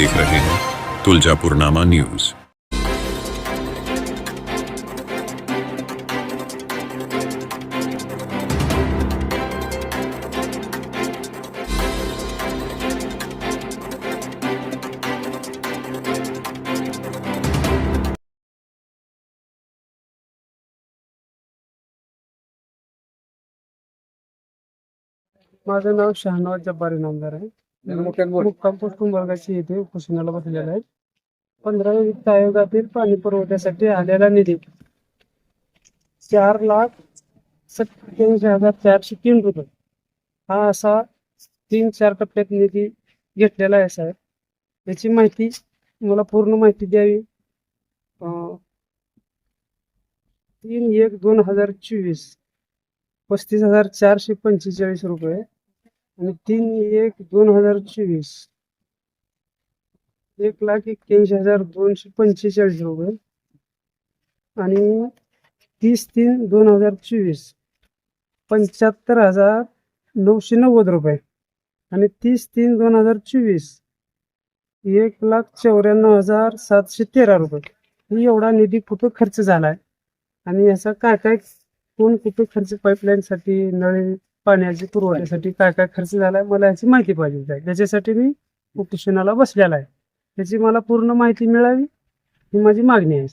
देख रहे हैं तुलजापुरनामा न्यूज़। माझं नाव शहानवाज जब्बार इनामदार आहे. मुक्काम पोस्ट कुंभलगाची येथे उपोषणाला बसलेला आहे पंधरा वित्त आयोगातील पाणी पुरवठ्यासाठी आलेला निधी चार लाख सत्याऐंशी हजार चारशे तीन रुपये. हा असा तीन चार टप्प्यात निधी घेतलेला आहे साहेब. याची माहिती मला पूर्ण माहिती द्यावी. तीन एक दोन हजार चोवीस पस्तीस हजार चारशे पंचेचाळीस रुपये. आणि तीन एक दोन हजार चोवीस. एक लाख एक्क्याऐंशी हजार दोनशे पंचेचाळीस रुपये. आणि तीस तीन दोन हजार चोवीस. पंच्याहत्तर हजार नऊशे नव्वद रुपये. आणि तीस तीन दोन हजार चोवीस. एक लाख चौऱ्याण्णव हजार सातशे तेरा रुपये. ही एवढा निधी कुठं खर्च झाला आहे आणि याचा काय काय कोण कुठे खर्च पाईपलाईनसाठी नळे पाण्याच्या पुरवठ्यासाठी काय काय खर्च झालाय मला याची माहिती पाहिजे आहे त्याच्यासाठी मी उपोषणाला बसलेला आहे. त्याची मला पूर्ण माहिती मिळावी ही माझी मागणी आहे.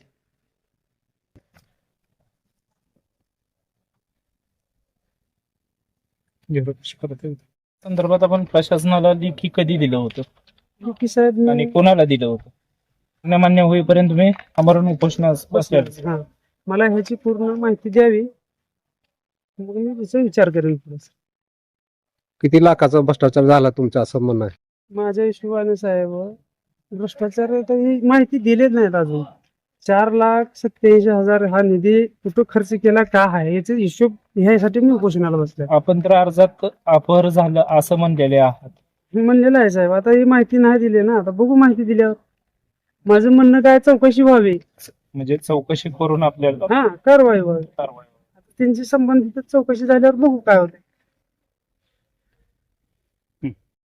संदर्भात आपण प्रशासनाला लेखी कधी दिलं होतं? की साहेब आणि मी कोणाला दिलं होतं? मान्य होईपर्यंत तुम्ही अमरण उपोषणास बसले मला ह्याची पूर्ण माहिती द्यावी. मग मी त्याचा विचार करेन पुढे. किती लाखाचा भ्रष्टाचार झाला तुमचं असं म्हणणं आहे? माझ्या हिशोबाने साहेब भ्रष्टाचार तर ही माहिती दिलीच नाहीत अजून. चार लाख सत्याऐंशी हजार हा निधी कुठं खर्च केला का आहे याचा हिशोब ह्यासाठी मी उपोषणाला बसले आपण तर अर्जात अपहर झालं असं म्हणलेले आहात. मी म्हणलेलं आहे साहेब आता ही माहिती नाही दिली ना आता बघू माहिती दिल्यावर. माझं म्हणणं काय चौकशी व्हावी. म्हणजे चौकशी करून आपल्याला हा कारवाई व्हावी. कारवाई. व्यक्तींशी त्यांची संबंधित चौकशी झाल्यावर बघू काय होते